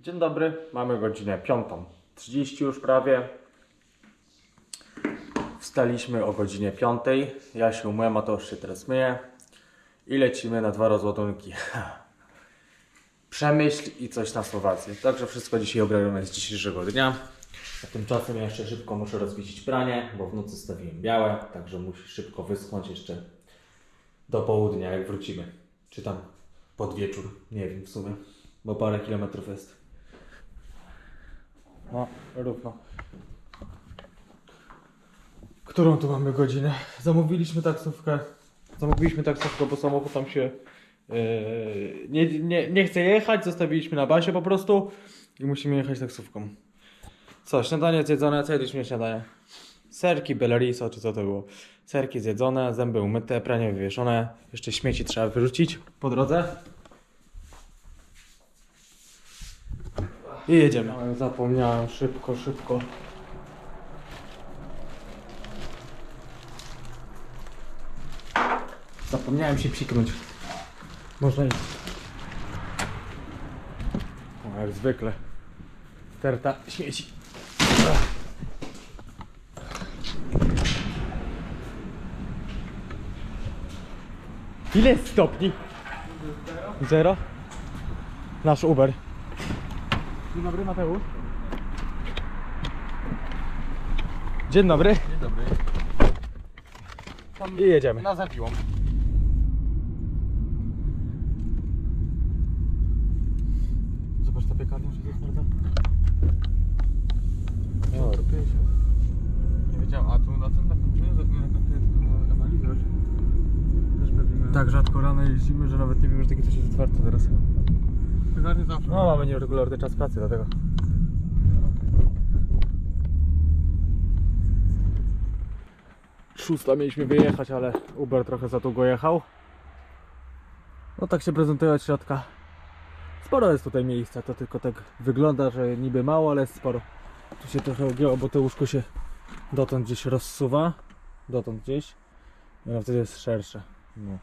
Dzień dobry, mamy godzinę 5.30 już prawie. Wstaliśmy o godzinie 5. Ja się umyłem, a to już się teraz myję. I lecimy na dwa rozładunki. Przemyśl i coś na Słowację. Także wszystko dzisiaj obronione z dzisiejszego dnia. A tymczasem ja jeszcze szybko muszę rozwieścić pranie, bo w nocy stawiłem białe, także musi szybko wyschnąć jeszcze do południa, jak wrócimy. Czy tam pod wieczór, nie wiem w sumie, bo parę kilometrów jest. No, równo. Którą tu mamy godzinę? Zamówiliśmy taksówkę. Zamówiliśmy taksówkę, bo samochód tam się yy, nie, nie, nie chce jechać. Zostawiliśmy na basie po prostu i musimy jechać taksówką. Co, śniadanie zjedzone, co jedliśmy śniadanie? Serki Bellariso, czy co to było? Serki zjedzone, zęby umyte, pranie wywieszone. Jeszcze śmieci trzeba wyrzucić po drodze. I jedziemy. Zapomniałem, szybko, szybko. Zapomniałem się psiknąć. Można iść. O, jak zwykle. Sterta śmieci. Ile jest stopni? Zero. Nasz Uber. Dzień dobry, Mateusz. Dzień dobry. Dzień dobry. I jedziemy. Na zapiłą. Zobacz ta piekarnia, czy jest twarda? To 50. Nie wiedziałem, a tu na tym, na kończeniu, na ten analizor też pewnie Tak rzadko rano jeździmy, że nawet nie wiem, że takie coś jest otwarte teraz. Piekarnie zawsze. No mamy nieregularny czas pracy dlatego. Szósta mieliśmy wyjechać, ale Uber trochę za długo jechał. No tak się prezentuje od środka. Sporo jest tutaj miejsca, to tylko tak wygląda, że niby mało, ale jest sporo. Tu się trochę ugięło, bo to łóżko się dotąd gdzieś rozsuwa. Dotąd gdzieś. I ono wtedy jest szersze. No.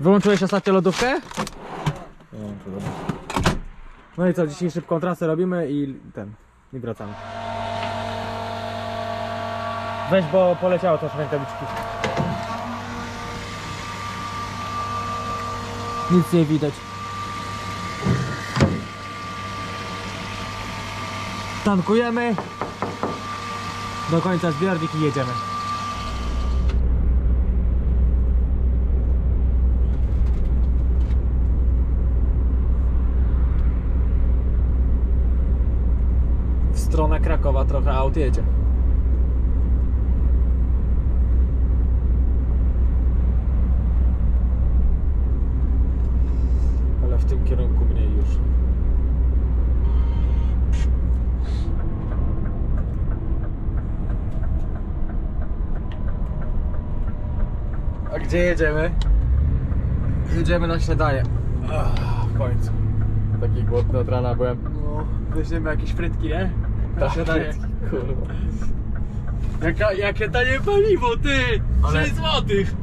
Wyłączyłeś ostatnio lodówkę? No i co, dzisiaj szybką trasę robimy i ten, i wracamy. Weź, bo poleciało też rękawiczki. Nic nie widać. Tankujemy. Do końca zbiornik i jedziemy. Stronę Krakowa trochę aut jedzie. Ale w tym kierunku mniej już. A gdzie jedziemy? Jedziemy na śniadanie. Ach, w końcu. Taki głodny od rana byłem. No. Weźmiemy jakieś frytki, nie? Tak, frytki. Kurwa. Jaka, jakie tanie paliwo, ty! Ale- 6 złotych!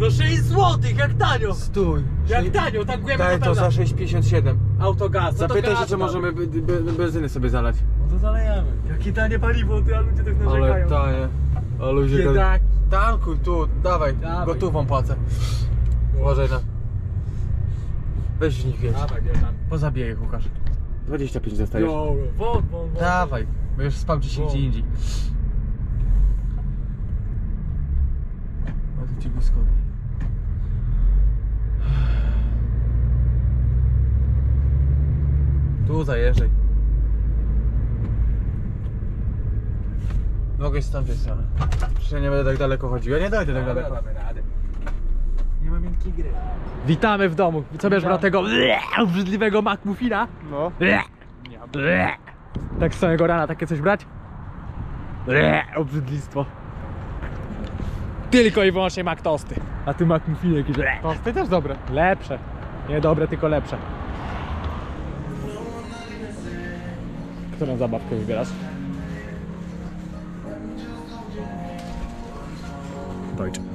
No 6 złotych, jak tanio! Stój. Jak tanio, tankujemy Daj na to za 6,57. Autogaz, no to Zapytaj się, gaz czy możemy be, be, benzyny sobie zalać. No to zalejemy. Jakie tanie paliwo, ty, a ludzie tak Ale narzekają. tanie. A ludzie Biedak. Tankuj tu, dawaj, Dawaj. gotową płacę. Uważaj na. Weź w nich wiesz. Dawaj, bierzemy. Pozabijaj ich, Łukasz. 25 dostajesz. Wod, wod, wod. Dawaj, bo już spał ci się Wow. gdzie indziej. O, tu ci błyskowi. Tu zajeżdżaj. Mogę z tamtej strony. Przecież ja nie będę tak daleko chodził. Ja nie dojdę tak daleko. Damy radę. Nie ma miękkiej gry. Witamy w domu. Co bierz brał tego obrzydliwego McMuffina? No. Tak z samego rana takie coś brać? Obrzydlistwo. Tylko i wyłącznie McTosty. A ty McMuffiny jakieś Tosty też dobre. lepsze. Nie dobre, tylko lepsze. Którą zabawkę wybierasz? Deutsch.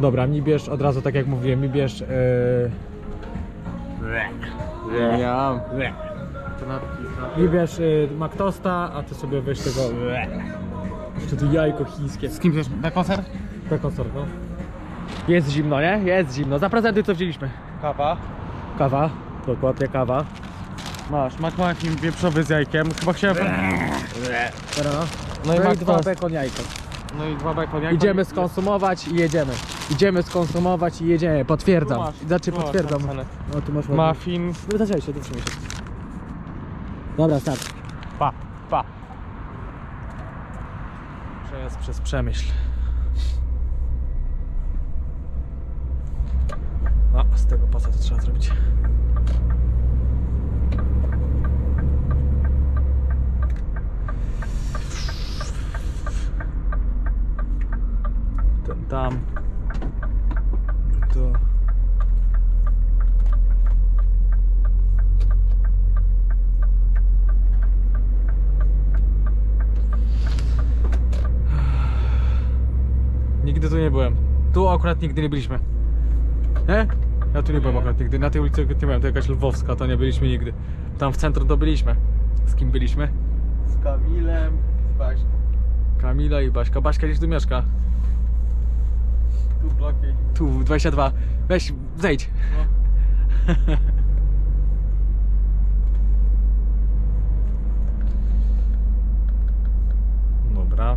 Dobra, mi bierz od razu, tak jak mówiłem, mi bierz... Yy... Ja. Kanapki. Mi bierz yy, McTosta, a ty sobie weź tego... Jeszcze tu jajko chińskie. Z kim chcesz na koncert? Tak koncert, no. Jest zimno, nie? Jest zimno. Za prezenty co wzięliśmy? Kawa. Kawa. Dokładnie kawa. Masz, makmakin wieprzowy z jajkiem. Chyba chciałem... Teraz. No i No i Mac dwa Toast. bekon jajko. No i dwa bekon. jajko Idziemy skonsumować i jedziemy. Idziemy skonsumować i jedziemy. Potwierdzam. Tu masz, Znaczy tu masz potwierdzam. napisane. No tu masz Muffin. No zaczęli się, trzymaj się. Dobra, start. Pa, pa. Przejazd przez Przemyśl. A, z tego pasa to trzeba zrobić. Ten tam. To. Nigdy tu nie byłem. Tu akurat nigdy nie byliśmy. Nie? Ja tu nie byłem akurat nigdy. Na tej ulicy nie byłem, to jakaś lwowska, to nie byliśmy nigdy. Tam w centrum to byliśmy. Z kim byliśmy? Z Kamilem. Z Baśką. Kamila i Baśka. Baśka gdzieś tu mieszka. Tu bloki. Tu, 22. Weź, zejdź. No. Dobra.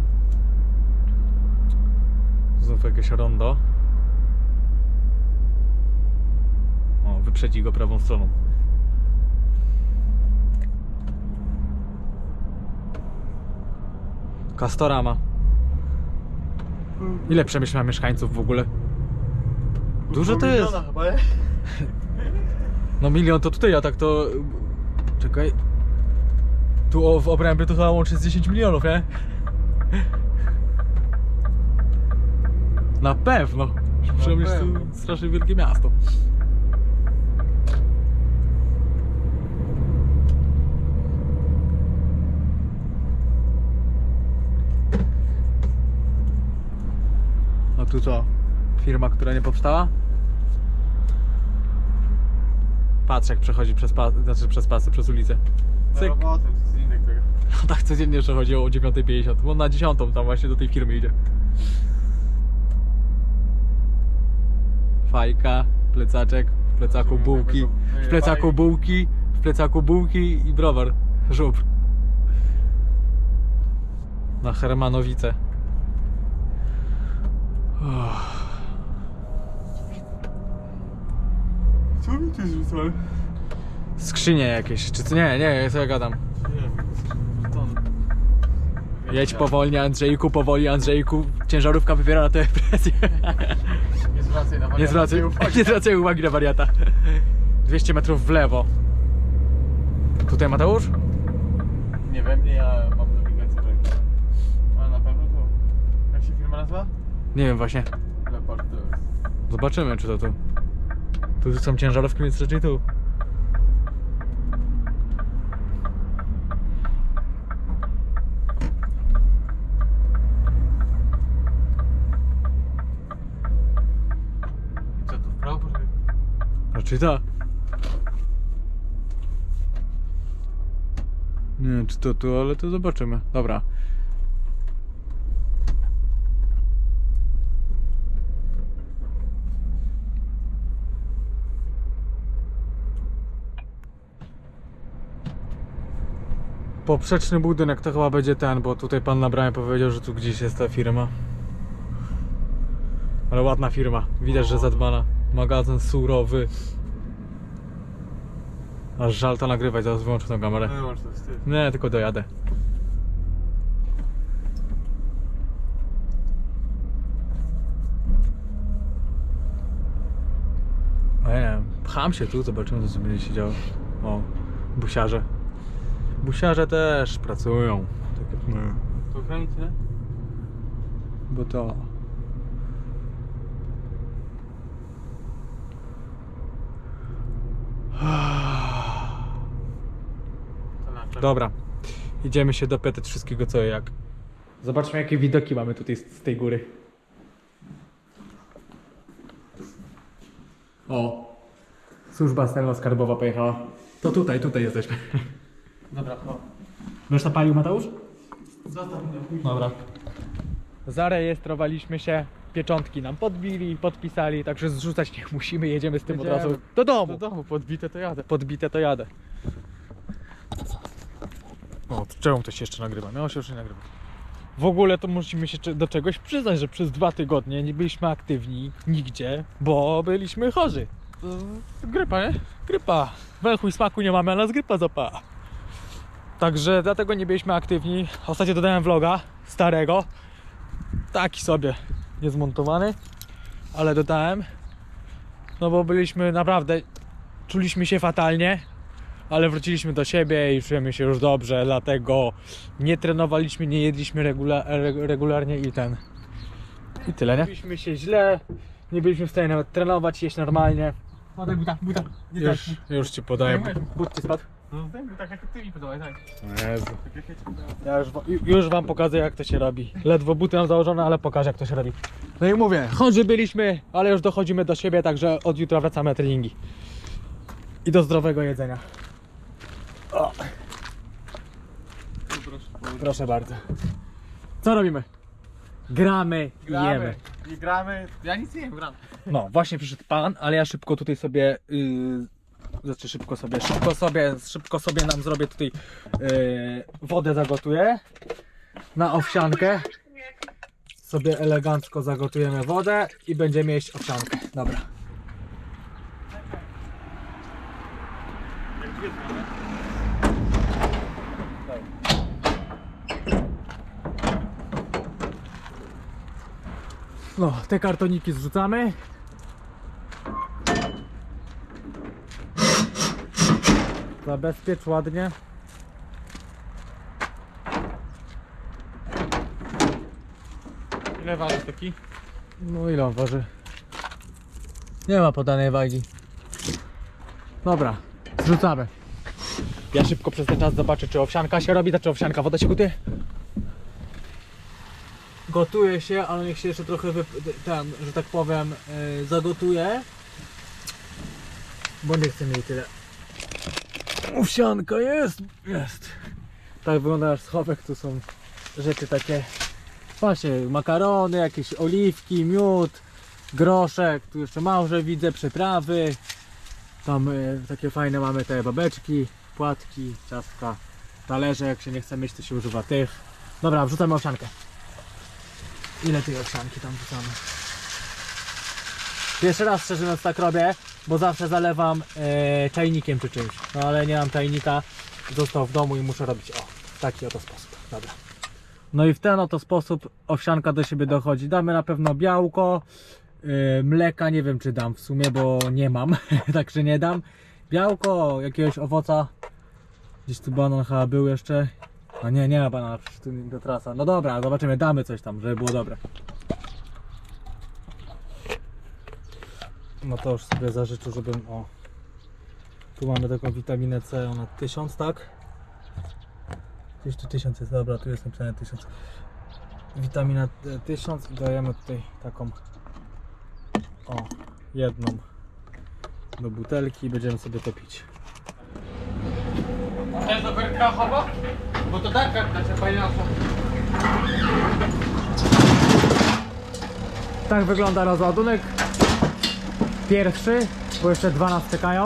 Znów jakieś rondo. O, wyprzedzi go prawą stroną. Kastorama. Ile Przemyśl ma mieszkańców w ogóle? Dużo to jest. Chyba, nie? No milion to tutaj, a tak to... Czekaj. Tu o, w obrębie to chyba łącznie z 10 milionów, nie? Na pewno. Przemyśl to strasznie wielkie miasto. Tu co? Firma, która nie powstała? Patrz jak przechodzi przez, pas, znaczy przez pasy, przez ulicę. Cyk. No tak codziennie przechodzi o 9.50, bo na 10 tam właśnie do tej firmy idzie. Fajka, plecaczek, w plecaku bułki, w plecaku bułki, w plecaku bułki i browar, żubr. Na Hermanowice. Co mi tu zrzucali? Skrzynie jakieś, czy co? Nie, nie, co ja gadam. Nie wiem. To... Jedź powolnie Andrzejku, powoli Andrzejku, ciężarówka wywiera na tę presję. Nie zwracaj na Nie wariata, zwracaj, uwagi. nie zwracaj uwagi na wariata. 200 metrów w lewo. Tutaj Mateusz? Nie wiem, nie ja mam nawigację tak. Ale na pewno to. Jak się firma nazywa? Nie wiem właśnie. Leopard. Zobaczymy czy to tu. Tu są ciężarówki, więc raczej tu. I co tu w prawo? Poczekaj. Raczej ta. Nie wiem czy to tu, ale to zobaczymy. Dobra. Poprzeczny budynek to chyba będzie ten, bo tutaj pan na bramie powiedział, że tu gdzieś jest ta firma. Ale ładna firma. Widać, że zadbana. Magazyn surowy. Aż żal to nagrywać, zaraz wyłączę tę kamerę. Wyłącz to wstyd. Nie, tylko dojadę. Nie wiem, pcham się tu, zobaczymy co tu będzie się działo. O, busiarze. Busiarze też pracują. Tak jak my. To kręci, nie? Bo to... Dobra, idziemy się dopytać wszystkiego co i jak. Zobaczmy jakie widoki mamy tutaj z z tej góry. O, służba celno-skarbowa pojechała. To tutaj, tutaj jesteśmy. Dobra, o. Będziesz zapalił, Mateusz? Zostaw mnie. Dobra. Zarejestrowaliśmy się, pieczątki nam podbili, podpisali, także zrzucać nie musimy, jedziemy z tym od razu do domu. Do domu, podbite to jadę. Podbite to jadę. O, czemu to się jeszcze nagrywa? Miało się już nie nagrywać. W ogóle to musimy się cze- do czegoś przyznać, że przez dwa tygodnie nie byliśmy aktywni nigdzie, bo byliśmy chorzy. Grypa, nie? Grypa. Węchu i smaku nie mamy, a nas grypa zapa. Także dlatego nie byliśmy aktywni. Ostatnio dodałem vloga starego. Taki sobie niezmontowany, ale dodałem. No bo byliśmy naprawdę, czuliśmy się fatalnie, ale wróciliśmy do siebie i czujemy się już dobrze, dlatego nie trenowaliśmy, nie jedliśmy regula- re- regularnie i ten. I tyle, nie? Czuliśmy się źle, nie byliśmy w stanie nawet trenować, jeść normalnie. Podaj buta, buta. Nie Już, już ci podaję. But ci spadł? No mi tak jak ty mi podałeś, daj. Jezu. Tak jak ja ci podałem. Ja już, wa- ju- już wam pokazuję jak to się robi. Ledwo buty mam założone, ale pokażę jak to się robi. No i mówię, chorzy byliśmy, ale już dochodzimy do siebie, także od jutra wracamy na treningi. I do zdrowego jedzenia. O, Tu proszę. proszę bardzo. Co robimy? Gramy, i jemy. I gramy. Ja nic nie jem, gram. No, właśnie przyszedł pan, ale ja szybko tutaj sobie. Yy, znaczy szybko sobie, szybko sobie, szybko sobie nam zrobię tutaj yy, wodę zagotuję na owsiankę. Sobie elegancko zagotujemy wodę i będziemy jeść owsiankę. Dobra. No, te kartoniki zrzucamy. Zabezpiecz ładnie. Ile waży taki? No ile on waży? Nie ma podanej wagi. Dobra, zrzucamy. Ja szybko przez ten czas zobaczę, czy owsianka się robi, czy owsianka, woda się gotuje? Gotuje się, ale niech się jeszcze trochę, wyp- ten, że tak powiem, yy, zagotuje. Bo nie chcę mieć tyle. Owsianka jest, jest. Tak wygląda nasz schowek, tu są rzeczy takie Właśnie, makarony, jakieś oliwki, miód, groszek, tu jeszcze małże widzę, przyprawy. Tam e, takie fajne mamy te babeczki, płatki, ciastka, talerze, jak się nie chce mieć, to się używa tych. Dobra, wrzucamy owsiankę. Ile tej owsianki tam wrzucamy? Pierwszy raz szczerze mówiąc tak robię, bo zawsze zalewam e, czajnikiem czy czymś. No ale nie mam czajnika, został w domu i muszę robić o, w taki oto sposób. Dobra. No i w ten oto sposób owsianka do siebie dochodzi. Damy na pewno białko, yy, mleka nie wiem czy dam w sumie, bo nie mam, także nie dam. Białko, jakiegoś owoca. Gdzieś tu banan chyba był jeszcze. A nie, nie ma banana, przecież tu do trasa. No dobra, zobaczymy, damy coś tam, żeby było dobre. No to już sobie zażyczył, żebym, o. Tu mamy taką witaminę C, ona 1000, tak? Gdzieś tu 1000 jest, dobra, tu jest napisane 1000. Witamina e, 1000 i dajemy tutaj taką o, jedną do butelki i będziemy sobie to pić. To jest do werka chowa? Bo to tak karta trzeba inaczej. Tak wygląda rozładunek. Pierwszy, bo jeszcze dwa nas czekają.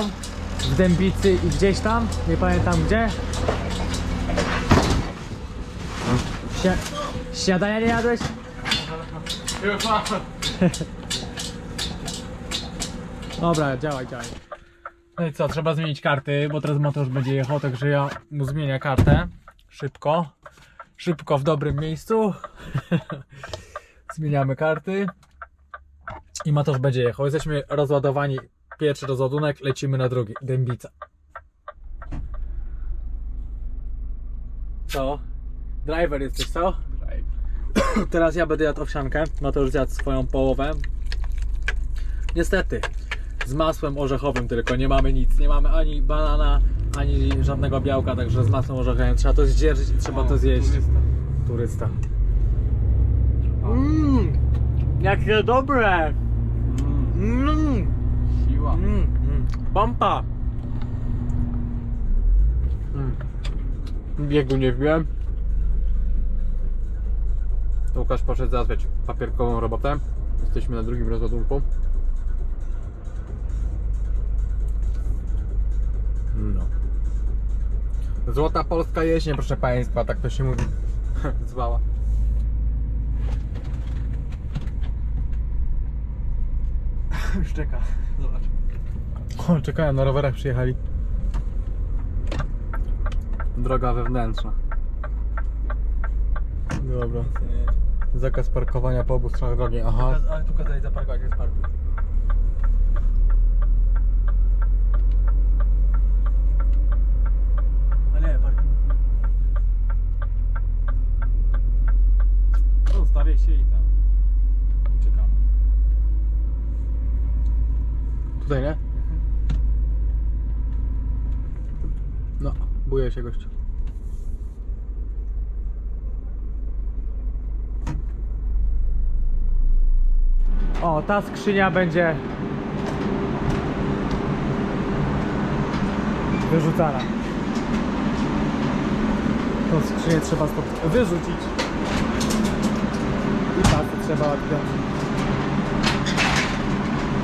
W Dębicy i gdzieś tam, nie pamiętam gdzie. Sie śniadania nie jadłeś? Dobra, działaj, działaj. No i co, trzeba zmienić karty, bo teraz Mateusz będzie jechał, także ja mu zmienię kartę. Szybko. Szybko w dobrym miejscu. Zmieniamy karty. I Mateusz będzie jechał. Jesteśmy rozładowani. Pierwszy rozładunek, lecimy na drugi. Dębica. Co? Driver jesteś, co? Teraz ja będę jadł owsiankę. Mateusz zjadł swoją połowę. Niestety, z masłem orzechowym tylko, nie mamy nic, nie mamy ani banana, ani żadnego białka, także z masłem orzechowym trzeba to zdzierżyć i trzeba to zjeść. Turysta. Mmm, jakie dobre! Mmm, Siła. Pompa! Mm. Biegu nie wbiłem. Łukasz poszedł załatwiać papierkową robotę. Jesteśmy na drugim rozładunku. No. Złota polska jesień, proszę Państwa, tak to się mówi. Zwała. Już czeka, zobacz. O, czekają, na rowerach przyjechali. Droga wewnętrzna. Dobra. Zakaz parkowania po obu stronach drogi, aha. Ale tu kazali zaparkować, jest parkuj. A nie, parkuj. Ustawię się i tam. I czekamy. Tutaj, nie? No, buje się gościu. O, ta skrzynia będzie wyrzucana. Tą skrzynię trzeba stąd wyrzucić. I pasy trzeba odpiąć.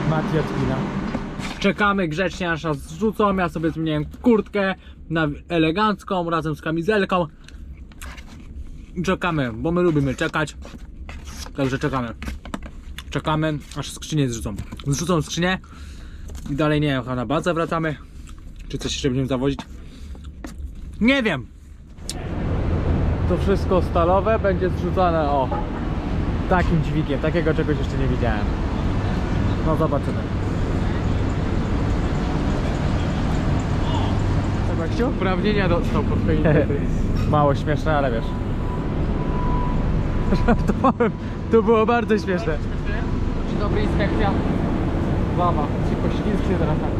Mati odpina. Czekamy grzecznie aż nas zrzucą. Ja sobie zmieniłem kurtkę na elegancką razem z kamizelką. Czekamy, bo my lubimy czekać. Także czekamy. Czekamy, aż skrzynię zrzucą. Zrzucą skrzynię i dalej nie wiem, chyba na bazę wracamy. Czy coś jeszcze będziemy zawozić? Nie wiem. To wszystko stalowe będzie zrzucane o takim dźwigiem. Takiego czegoś jeszcze nie widziałem. No zobaczymy. Zobaczcie, uprawnienia dostał pod Mało śmieszne, ale wiesz. Żartowałem. To było bardzo śmieszne. Dzień dobry, inspekcja. Baba, ci poślizgnie teraz tak.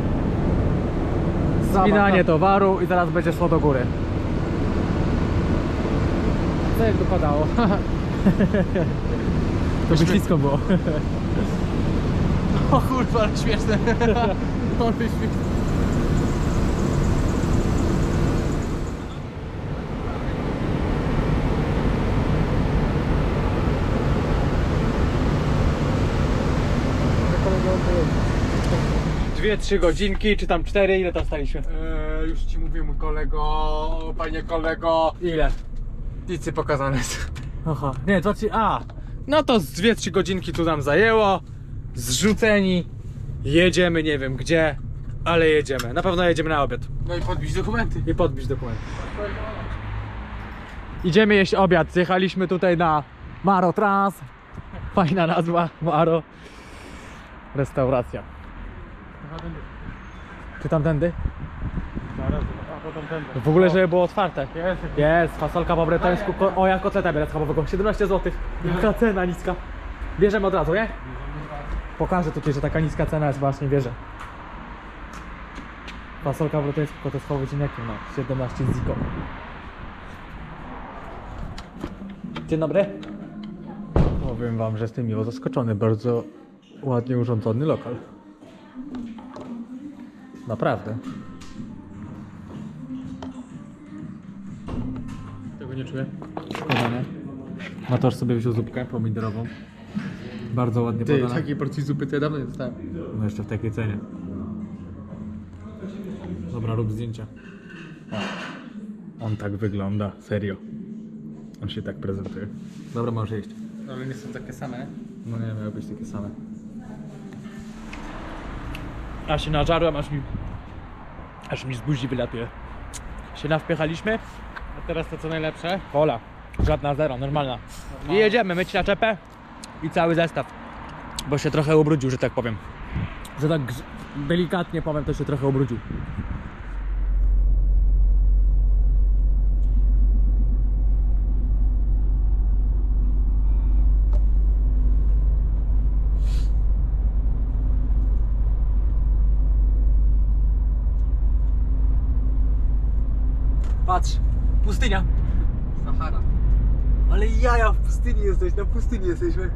Spinanie towaru i zaraz będzie szło do góry. Co jak dopadało? To by ślisko było. O kurwa, ale śmieszne. Ale śmieszne. Dwie, trzy godzinki, czy tam cztery, ile tam staliśmy? Eee, już ci mówię, mój kolego, panie kolego. Ile? Licy pokazane jest. Aha, nie, to ci. A! No to z dwie, trzy godzinki tu nam zajęło. Zrzuceni. Jedziemy, nie wiem gdzie, ale jedziemy. Na pewno jedziemy na obiad. No i podbić dokumenty. I podbić dokumenty. Idziemy jeść obiad. Zjechaliśmy tutaj na Maro Trans. Fajna nazwa, Maro. Restauracja. Czy tamtędy? Zaraz, a potem ten. W ogóle, żeby było otwarte. Jest. Jest, fasolka po bretońsku. Ko- o, ja kotleta biorę schabowego. 17 zł. Jaka cena niska. Bierzemy od razu, nie? Pokażę tutaj, że taka niska cena jest właśnie, wierzę. Fasolka po bretońsku, kotlet schabowy ziemniakiem, no. 17 ziko. Dzień dobry. Powiem wam, że jestem miło zaskoczony. Bardzo ładnie urządzony lokal. Naprawdę. Tego nie czuję. Szkoda, nie? Matosz sobie wziął zupkę pomidorową. Bardzo ładnie Ty, podana. takiej porcji zupy to ja dawno nie dostałem. No jeszcze w takiej cenie. Dobra, rób zdjęcia. O. On tak wygląda, serio. On się tak prezentuje. Dobra, możesz jeść. Ale nie są takie same. No nie, miały być takie same. A się nażarłem, aż mi... Aż mi z buzi wylatuje. Się nawpychaliśmy, a teraz to co najlepsze? Kola. Żadna zero, normalna. I jedziemy, myć na czepę i cały zestaw. Bo się trochę ubrudził, że tak powiem. Że tak delikatnie powiem, to się trochę ubrudził. Patrz, pustynia. Sahara. Ale jaja w pustyni jesteś, na pustyni jesteśmy.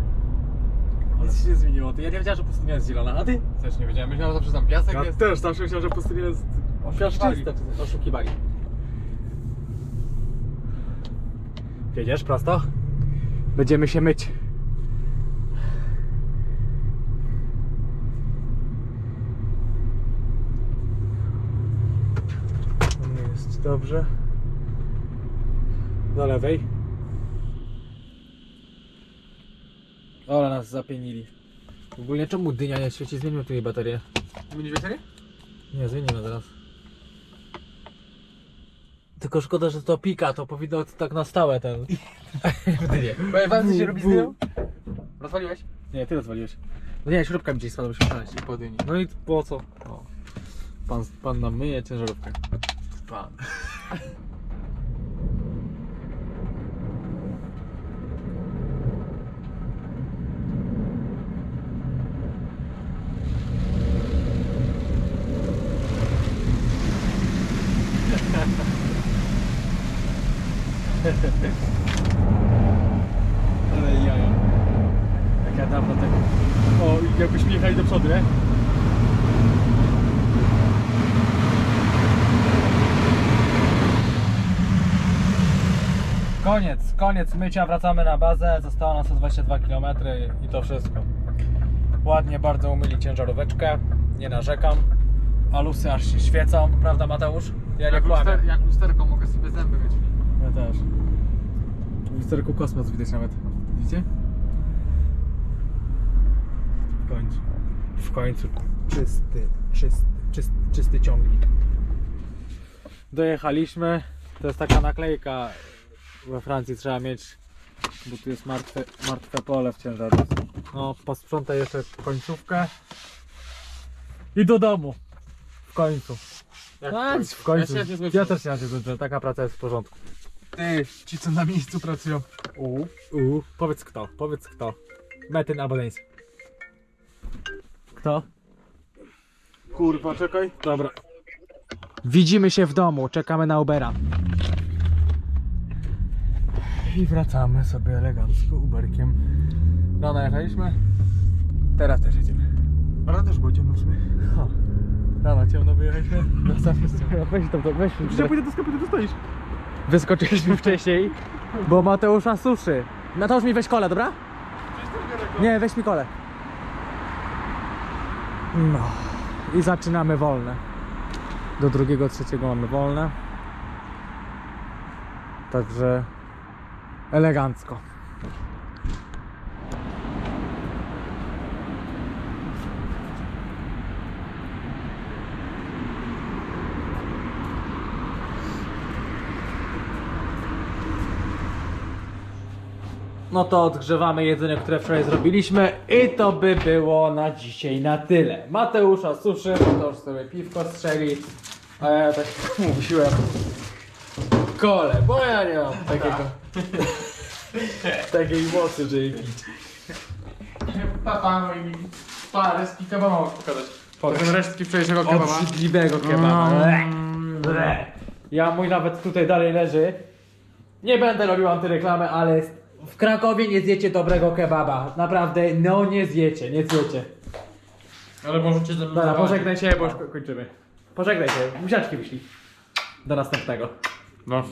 Nic się nie zmieniło. Ty, ja nie wiedziałem, że pustynia jest zielona, a ty? Też nie wiedziałem, myślałem zawsze, że tam piasek jest. też zawsze myślałem, że pustynia jest Oszukiwali. piaszczysta. Oszukiwali. Wiedziesz prosto? Będziemy się myć. Jest dobrze. Do lewej. Ale nas zapienili. Ogólnie czemu dynia nie świeci? Zmienimy tu jej baterię. Będziesz wiecie? Nie, zmienimy teraz. Tylko szkoda, że to pika, to powinno tak na stałe ten. dynię. Pojechałem, co się robi z dynią? Rozwaliłeś? Nie, ty rozwaliłeś. No nie, śrubka mi gdzieś spadła, musimy znaleźć. I po dyni. No i po co? O. Pan, pan nam myje ciężarówkę. Pan. Ale jaja. Jak ja dawno tego. O, i jakbyśmy jechali do przodu, nie? Koniec, koniec mycia, wracamy na bazę. Zostało nas 122 km i to wszystko. Ładnie bardzo umyli ciężaróweczkę, nie narzekam. Alusy aż się świecą, prawda Mateusz? Ja nie Jak, kłamię. luster, jak lusterko mogę sobie zęby mieć. Ja też. W lusterku kosmos widać nawet. Widzicie? W końcu. W końcu. Czysty, czysty, czysty, czysty ciągnik. Dojechaliśmy. To jest taka naklejka. We Francji trzeba mieć, bo tu jest martwe, martwe pole w ciężarówce. No, posprzątaj jeszcze końcówkę. I do domu. W końcu. Jak A, w końcu. Ja się nie Ja zgodziłem. też się na zgodziłem. Taka praca jest w porządku. Ty, ci co na miejscu pracują. U, u. Powiedz kto, powiedz kto. Metyn Denis. Kto? Kurwa, czekaj. Dobra. Widzimy się w domu, czekamy na Ubera. I wracamy sobie elegancko Uberkiem. No, najechaliśmy. Teraz też jedziemy. Ale też było ciemno w sumie. O, rano ciemno wyjechaliśmy. Wracamy z Weź tam, to, weź. Ja pójdę do sklepu, ty tu stoisz. Wyskoczyliśmy wcześniej, bo Mateusza suszy. Mateusz mi weź kole, dobra? Nie, weź mi kole. No. I zaczynamy wolne. Do drugiego, trzeciego mamy wolne. Także elegancko. No to odgrzewamy jedzenie, które wczoraj zrobiliśmy i to by było na dzisiaj na tyle. Mateusza suszy, Mateusz sobie piwko strzeli, a ja tak mówiłem kole, bo ja nie mam takiego takiej mocy, żeby pić. Papa, moi mili. Pa, resztki kebaba mogę pokazać. To są resztki wczorajszego kebaba. Obrzydliwego kebaba. Ble. Ja mój nawet tutaj dalej leży. Nie będę robił antyreklamy, ale w Krakowie nie zjecie dobrego kebaba. Naprawdę, no nie zjecie, nie zjecie. Ale możecie ze mną Dobra, zobaczyć. pożegnaj się, bo już ko- kończymy. Pożegnaj się, buziaczki wyślij. Do następnego. No,